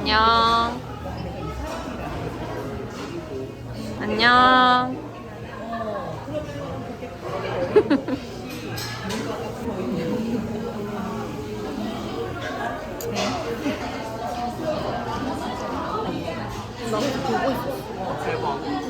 안녕. 안녕. 응?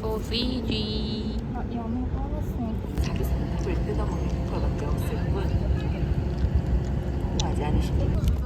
소시지. 불 뜯어먹는 것밖에 없을 뿐 하지 않으십니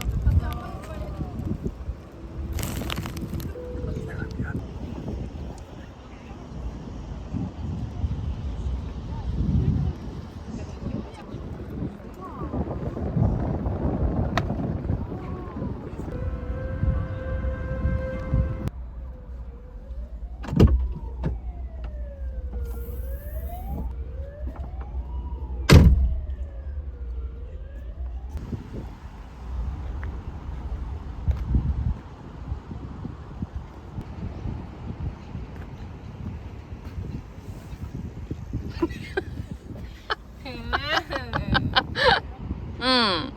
응.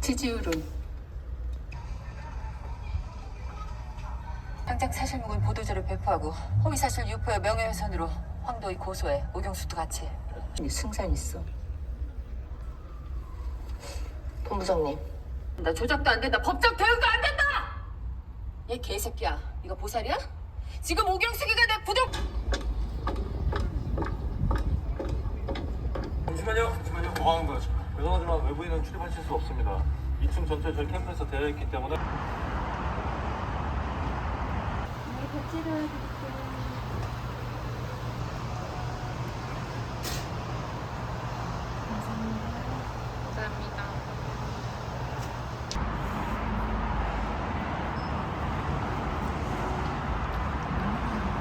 지지율은 당장 사실무근 보도자료 배포하고 허위사실 유포에 명예훼손으로 황도희 고소해 오경수도 같이 해. 승산 있어 본부장님 나 조작도 안 된다 법적 대응도 안 된다 얘 개새끼야 이거 보살이야? 지금 오경숙이가 내 부정 잠시만요. 잠시만요. 뭐 하는 거예요? 죄송하지만 외부인은 출입하실 수 없습니다. 2층 전체 저희 캠프에서 되어 있기 때문에 감사합니다.